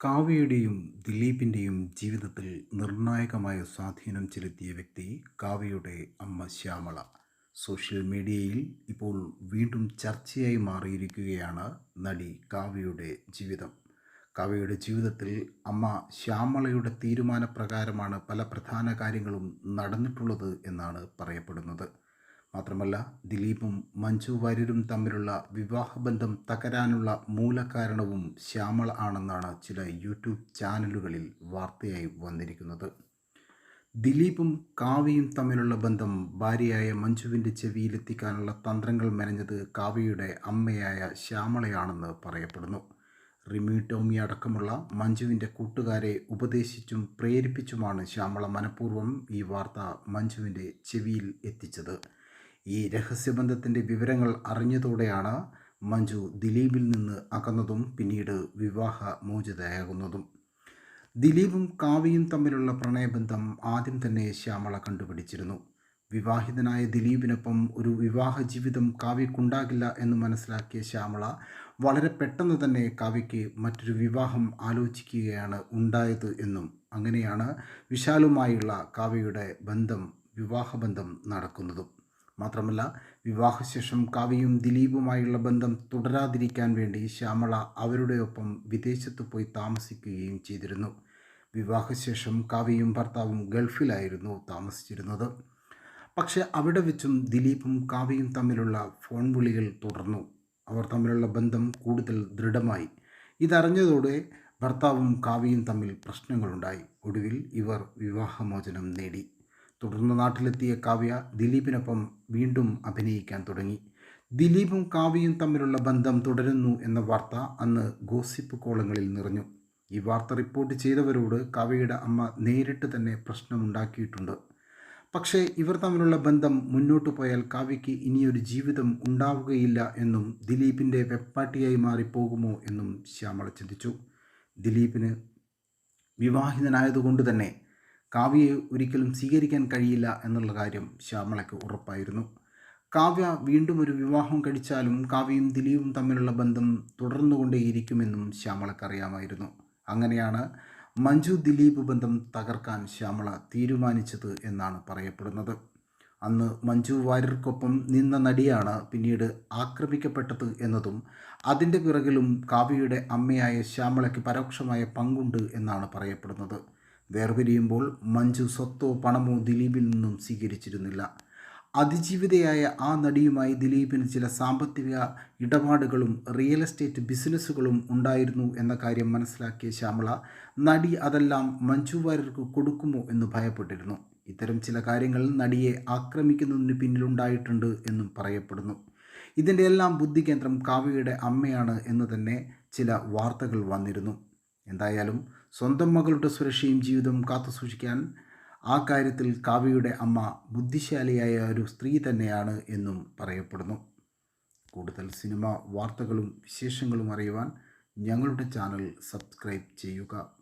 കാവ്യയുടെയും ദിലീപിന്റെയും ജീവിതത്തിൽ നിർണായകമായ സ്വാധീനം ചെലുത്തിയ വ്യക്തി കാവ്യയുടെ അമ്മ ശ്യാമള. സോഷ്യൽ മീഡിയയിൽ ഇപ്പോൾ വീണ്ടും ചർച്ചയായി മാറിയിരിക്കുകയാണ് നടി കാവ്യയുടെ ജീവിതം. കാവ്യയുടെ ജീവിതത്തിൽ അമ്മ ശ്യാമളയുടെ തീരുമാനപ്രകാരമാണ് പല പ്രധാന കാര്യങ്ങളും നടന്നിട്ടുള്ളത് എന്നാണ് പറയപ്പെടുന്നത്. മാത്രമല്ല ദിലീപും മഞ്ജു വാര്യരും തമ്മിലുള്ള വിവാഹബന്ധം തകരാനുള്ള മൂലകാരണവും ശ്യാമള ആണെന്നാണ് ചില യൂട്യൂബ് ചാനലുകളിൽ വാർത്തയായി വന്നിരിക്കുന്നത്. ദിലീപും കാവ്യയും തമ്മിലുള്ള ബന്ധം ഭാര്യയായ മഞ്ജുവിന്റെ ചെവിയിലെത്തിക്കാനുള്ള തന്ത്രങ്ങൾ മെനഞ്ഞത് കാവ്യയുടെ അമ്മയായ ശ്യാമളയാണെന്ന് പറയപ്പെടുന്നു. റിമി ടോമി അടക്കമുള്ള മഞ്ജുവിന്റെ കൂട്ടുകാരെ ഉപദേശിച്ചും പ്രേരിപ്പിച്ചുമാണ് ശ്യാമള മനഃപൂർവം ഈ വാർത്ത മഞ്ജുവിന്റെ ചെവിയിൽ എത്തിച്ചത്. ഈ രഹസ്യബന്ധത്തിന്റെ വിവരങ്ങൾ അറിഞ്ഞതോടെയാണ് മഞ്ജു ദിലീപിൽ നിന്ന് അകന്നതും പിന്നീട് വിവാഹ മോചിതയാകുന്നതും ദിലീപും കാവ്യയും തമ്മിലുള്ള പ്രണയബന്ധം ആദ്യം തന്നെ ശ്യാമള കണ്ടുപിടിച്ചിരുന്നു. വിവാഹിതനായ ദിലീപിനൊപ്പം ഒരു വിവാഹ ജീവിതം കാവ്യക്കുണ്ടാകില്ല എന്ന് മനസ്സിലാക്കിയ ശ്യാമള വളരെ പെട്ടെന്ന് തന്നെ കാവ്യയ്ക്ക് മറ്റൊരു വിവാഹം ആലോചിക്കുകയാണ് ഉണ്ടായത് എന്നും അങ്ങനെയാണ് വിശാലുമായുള്ള കാവ്യയുടെ ബന്ധം വിവാഹബന്ധം നടക്കുന്നതും. മാത്രമല്ല വിവാഹശേഷം കാവ്യയും ദിലീപുമായുള്ള ബന്ധം തുടരാതിരിക്കാൻ വേണ്ടി ശ്യാമള അവരുടെ ഒപ്പം വിദേശത്ത് പോയി താമസിക്കുകയും ചെയ്തിരുന്നു. വിവാഹശേഷം കാവ്യയും ഭർത്താവും ഗൾഫിലായിരുന്നു താമസിച്ചിരുന്നത്. പക്ഷേ അവിടെ വെച്ചും ദിലീപും കാവ്യയും തമ്മിലുള്ള ഫോൺ വിളികൾ തുടർന്നു. അവർ തമ്മിലുള്ള ബന്ധം കൂടുതൽ ദൃഢമായി. ഇതറിഞ്ഞതോടെ ഭർത്താവും കാവ്യയും തമ്മിൽ പ്രശ്നങ്ങളുണ്ടായി. ഒടുവിൽ ഇവർ വിവാഹമോചനം നേടി. തുടർന്ന് നാട്ടിലെത്തിയ കാവ്യ ദിലീപിനൊപ്പം വീണ്ടും അഭിനയിക്കാൻ തുടങ്ങി. ദിലീപും കാവ്യയും തമ്മിലുള്ള ബന്ധം തുടരുന്നു എന്ന വാർത്ത അന്ന് ഗോസിപ്പ് കോളങ്ങളിൽ നിറഞ്ഞു. ഈ വാർത്ത റിപ്പോർട്ട് ചെയ്തവരോട് കാവ്യയുടെ അമ്മ നേരിട്ട് തന്നെ പ്രശ്നമുണ്ടാക്കിയിട്ടുണ്ട്. പക്ഷേ ഇവർ തമ്മിലുള്ള ബന്ധം മുന്നോട്ട് പോയാൽ കാവ്യയ്ക്ക് ഇനിയൊരു ജീവിതം ഉണ്ടാവുകയില്ല എന്നും ദിലീപിന്റെ വെപ്പാട്ടിയായി മാറിപ്പോകുമോ എന്നും ശ്യാമള ചിന്തിച്ചു. ദിലീപിന് വിവാഹിതനായതുകൊണ്ട് തന്നെ കാവ്യയെ ഒരിക്കലും സ്വീകരിക്കാൻ കഴിയില്ല എന്നുള്ള കാര്യം ശ്യാമളയ്ക്ക് ഉറപ്പായിരുന്നു. കാവ്യ വീണ്ടും ഒരു വിവാഹം കഴിച്ചാലും കാവ്യയും ദിലീപും തമ്മിലുള്ള ബന്ധം തുടർന്നുകൊണ്ടേയിരിക്കുമെന്നും ശ്യാമളക്കറിയാമായിരുന്നു അങ്ങനെയാണ് മഞ്ജു ദിലീപ് ബന്ധം തകർക്കാൻ ശ്യാമള തീരുമാനിച്ചത് എന്നാണ് പറയപ്പെടുന്നത്. അന്ന് മഞ്ജു വാര്യർക്കൊപ്പം നിന്ന നടിയാണ് പിന്നീട് ആക്രമിക്കപ്പെട്ടത് എന്നതും അതിന്റെ പിറകിലും കാവ്യയുടെ അമ്മയായ ശ്യാമളയ്ക്ക് പരോക്ഷമായ പങ്കുണ്ട് എന്നാണ് പറയപ്പെടുന്നത്. വേർപിരിയുമ്പോൾ മഞ്ജു സ്വത്തോ പണമോ ദിലീപിൽ നിന്നും സ്വീകരിച്ചിരുന്നില്ല. അതിജീവിതയായ ആ നടിയുമായി ദിലീപിന് ചില സാമ്പത്തിക ഇടപാടുകളും റിയൽ എസ്റ്റേറ്റ് ബിസിനസ്സുകളും ഉണ്ടായിരുന്നു എന്ന കാര്യം മനസ്സിലാക്കിയ ശ്യാമള നടി അതെല്ലാം മഞ്ജു വാര്യർക്ക് കൊടുക്കുമോ എന്ന് ഭയപ്പെട്ടിരുന്നു. ഇത്തരം ചില കാര്യങ്ങൾ നടിയെ ആക്രമിക്കുന്നതിന് പിന്നിലുണ്ടായിട്ടുണ്ട് എന്നും പറയപ്പെടുന്നു. ഇതിന്റെ എല്ലാം ബുദ്ധികേന്ദ്രം കാവ്യയുടെ അമ്മയാണ് എന്ന് തന്നെ ചില വാർത്തകൾ വന്നിരുന്നു. എന്തായാലും സ്വന്തം മകളുടെ സുരക്ഷയും ജീവിതവും കാത്തുസൂക്ഷിക്കാൻ ആ കാര്യത്തിൽ കാവ്യയുടെ അമ്മ ബുദ്ധിശാലിയായ ഒരു സ്ത്രീ തന്നെയാണ് എന്നും പറയപ്പെടുന്നു. കൂടുതൽ സിനിമ വാർത്തകളും വിശേഷങ്ങളും അറിയുവാൻ ഞങ്ങളുടെ ചാനൽ സബ്സ്ക്രൈബ് ചെയ്യുക.